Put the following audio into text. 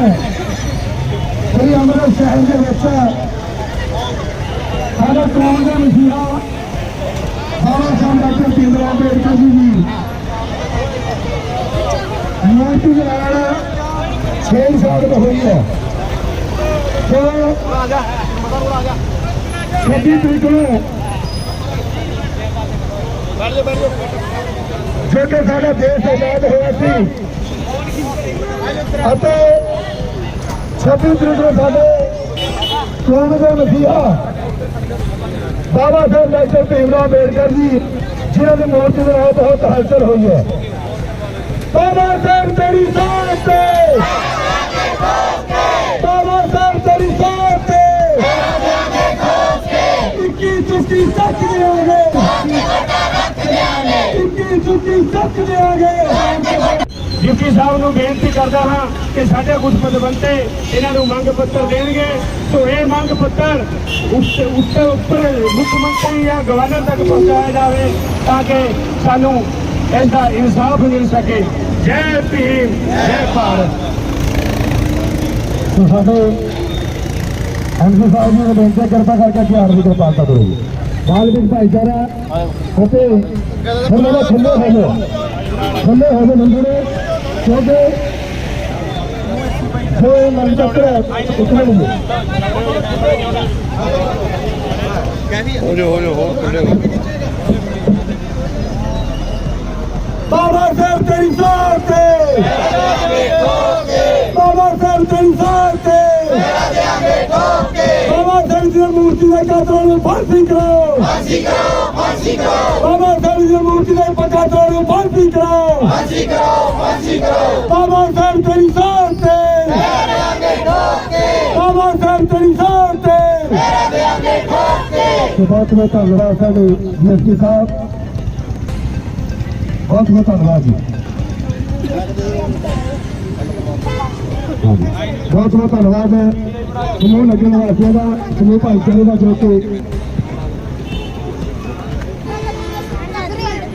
ਹੈ ਸ੍ਰੀ ਅੰਮ੍ਰਿਤ ਸ਼ਹਿਰ ਦੇ ਵਿੱਚ ਸਾਡਾ ਕੌਮ ਦਾ ਮਸੀਹਾ ਬਾਬਾ ਸਾਹਿਬ ਡਾਕਟਰ ਭੀਮਰਾਓ ਅੰਬੇਡਕਰ ਜੀ ਦੀ ਮੂਰਤੀ ਦੇ ਨਾਲ 6 ਸਾਲ ਹੋ ਹੋਈ ਹੈ ਸੋ ਛੱਬੀ ਤਰੀਕ ਨੂੰ ਜੋ ਕਿ ਸਾਡਾ ਦੇਸ਼ ਆਜ਼ਾਦ ਹੋਇਆ ਸੀ। ਅਤੇ 26 ਤਰੀਕ ਸਾਡੇ ਕੌਮ ਦੇ ਮਸੀਹਾ ਬਾਬਾ ਸਾਹਿਬ ਡਾਕਟਰ ਭੀਮਰਾਓ ਅੰਬੇਡਕਰ ਜੀ, ਜਿਨ੍ਹਾਂ ਦੀ ਮੂਰਤੀ ਦੇ ਨਾਲ ਬਹੁਤ ਹਲਚਲ ਹੋਈ ਹੈ। ਬਾਬਾ ਸਾਹਿਬ ਤੇਰੀ ਸਾਥ ਤੇ। ਬਾਬਾ ਸਾਹਿਬ ਤੇਰੀ ਸਾਥ ਤੇ। ਇੱਕੀ ਚੁੱਕੀ ਸੱਚ ਦੇਵਾਂਗੇ ਇੱਕੀ ਚੁੱਕੀ ਸੱਚ ਦੇਵਾਂਗੇ ਡਿਪਟੀ ਸਾਹਿਬ ਨੂੰ ਬੇਨਤੀ ਕਰਦਾ ਹਾਂ ਕਿ ਸਾਡੇ ਕੁਝ ਪਦਵੰਤੇ ਇਹਨਾਂ ਨੂੰ ਮੰਗ ਪੱਤਰ ਦੇਣਗੇ। ਤੋਂ ਇਹ ਮੰਗ ਪੱਤਰ ਉੱਤੇ ਉੱਪਰ ਮੁੱਖ ਮੰਤਰੀ ਜਾਂ ਗਵਰਨਰ ਤੱਕ ਪਹੁੰਚਾਇਆ ਜਾਵੇ ਤਾਂ ਕਿ ਸਾਨੂੰ ਇਸ ਇਨਸਾਫ ਮਿਲ ਸਕੇ। ਜੈ ਭੀਮ ਜੈ ਭਾਰਤ। ਸਾਡੇ ਐਮਸੀ ਸਾਹਿਬ ਜੀ ਨੂੰ ਬੇਨਤੀ ਹੈ, ਕਿਰਪਾ ਕਰਕੇ ਤਿਆਰ ਦੀ ਕਿਰਪਾਲਤਾ ਕਰੋ। ਬਾਲਵਿਕ ਭਾਈਚਾਰਾ ਅਤੇ ਥੱਲੇ ਥੱਲੇ ਹੋ ਥੱਲੇ ਹੋ ਜਾਓ ਕਿਉਂਕਿ ਜੋ ਇਹ ਮੰਗ ਪੱਤਰ ਉਤਨੇ ਨੂੰ ਹੋ ਜਾ ਹੋ ਜਾ ਹੋਰ ਖੁੱਲੇ ਹੋ ਬਾਬਾ ਸਾਹਿਬ ਤੇਰੀ ਸਾਥ ਤੇ ਬਾਬਾ ਸਾਹਿਬ ਤੇਰੀ ਸਾਥ ਤੇ ਬਾਬਾ ਸਾਹਿਬ ਦੀ ਮੂਰਤੀ ਦੇ ਬਾਬਾ ਸਾਹਿਬ ਤੇਰੀ ਸਾਥ ਤੇ ਮੇਰਾ ਦੇਾਂਗੇ ਠੋਕ ਕੇ ਬਾਬਾ ਸਾਹਿਬ ਤੇਰੀ ਸਾਥ ਤੇ ਮੇਰਾ ਦੇਾਂਗੇ ਠੋਕ ਕੇ ਬਹੁਤ ਬਹੁਤ ਧੰਨਵਾਦ ਸਾਡੇ ਜੀਐਸਟੀ ਸਾਹਿਬ ਬਹੁਤ ਬਹੁਤ ਧੰਨਵਾਦ ਜੀ। ਬਹੁਤ ਬਹੁਤ ਧੰਨਵਾਦ ਸਮੂਹ ਲੱਗਣ ਵਾਸੀਆਂ ਦਾ ਸਮੂਹ ਭਾਈਚਾਰੇ ਦਾ ਜੋ ਕਿ